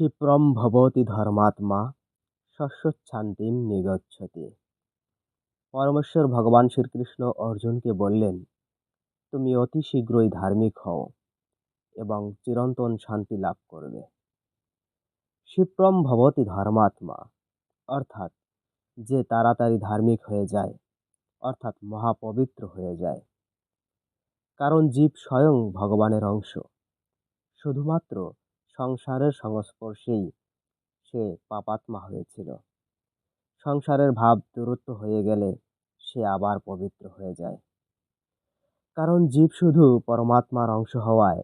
ক্ষিপ্রম ভবতি ধর্মাত্মা শস্যচ্ছান্তিম নিগচ্ছতি পরমেশ্বর ভগবান শ্রীকৃষ্ণ অর্জুনকে বললেন, তুমি অতি শীঘ্রই ধার্মিক হও এবং চিরন্তন শান্তি লাভ করবে। ক্ষিপ্রম ভবতি ধর্মাত্মা, অর্থাৎ যে তাড়াতাড়ি ধার্মিক হয়ে যায়, অর্থাৎ মহাপবিত্র হয়ে যায়। কারণ জীব স্বয়ং ভগবানের অংশ। শুধুমাত্র সংসারের সংস্পর্শেই সে পাপাত্মা হয়েছিল। সংসারের ভাব দূরত্ব হয়ে গেলে সে আবার পবিত্র হয়ে যায়। কারণ জীব শুধু পরমাত্মার অংশ হওয়ায়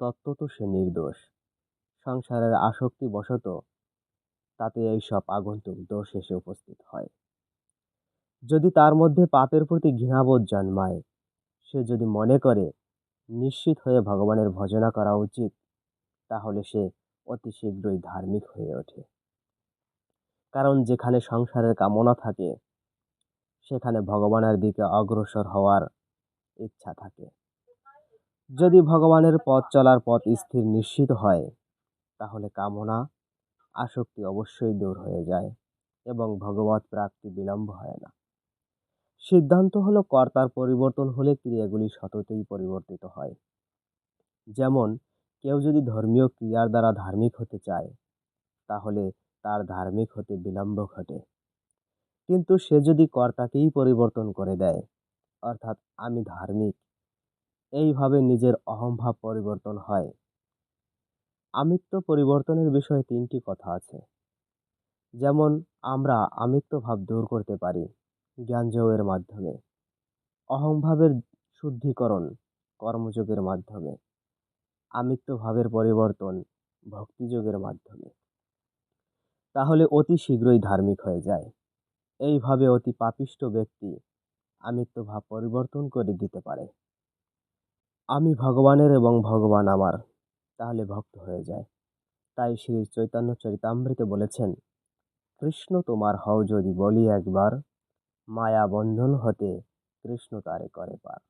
তত্ত্বত সে নির্দোষ। সংসারের আসক্তি বশত তাতে এইসব আগন্তুক দোষ এসে উপস্থিত হয়। যদি তার মধ্যে পাপের প্রতি ঘৃণাবোধ জন্মায়, সে যদি মনে করে, নিশ্চিত হয়ে ভগবানের ভজনা করা উচিত তাহলে সে অতি শীঘ্রই ধার্মিক হয়ে ওঠে। কারণ যেখানে সংসারের কামনা থাকে, সেখানে ভগবানের দিকে অগ্রসর হওয়ার ইচ্ছা থাকে। যদি ভগবানের পথ চলার পথ স্থির নিশ্চিত হয়, তাহলে কামনা, আসক্তি অবশ্যই দূর হয়ে যায় এবং ভগবত প্রাপ্তি বিলম্ব হয় না। সিদ্ধান্ত হলো কর্তার পরিবর্তন হলে ক্রিয়াগুলি সততেই পরিবর্তিত হয়। যেমন কেউ যদি ধর্মীয় ক্রিয়ার দ্বারা ধার্মিক হতে চায়, তাহলে তার ধার্মিক হতে বিলম্ব ঘটে। কিন্তু সে যদি কর্তাকেই পরিবর্তন করে দেয়, অর্থাৎ আমি ধার্মিক, এইভাবে নিজের অহংভাব পরিবর্তন হয়। আমিত্ব পরিবর্তনের বিষয়ে তিনটি কথা আছে। যেমন, আমরা আমিত্ব ভাব দূর করতে পারি জ্ঞানযোগের মাধ্যমে, অহংভাবের শুদ্ধিকরণ কর্মযোগের মাধ্যমে। আমিত্ব ভাবের পরিবর্তন ভক্তিযোগের মাধ্যমে। তাহলে অতি শীঘ্রই ধার্মিক হয়ে যায়। এইভাবে অতি পাপিষ্ট ব্যক্তি আমিত্ব ভাব পরিবর্তন করে দিতে পারে। আমি ভগবানের এবং ভগবান আমার, তাহলে ভক্ত হয়ে যায়। তাই শ্রী চৈতন্য চরিতামৃতে বলেছেন, কৃষ্ণ তোমার হও যদি বলি একবার, মায়া বন্ধন হতে কৃষ্ণ তারে করে পার।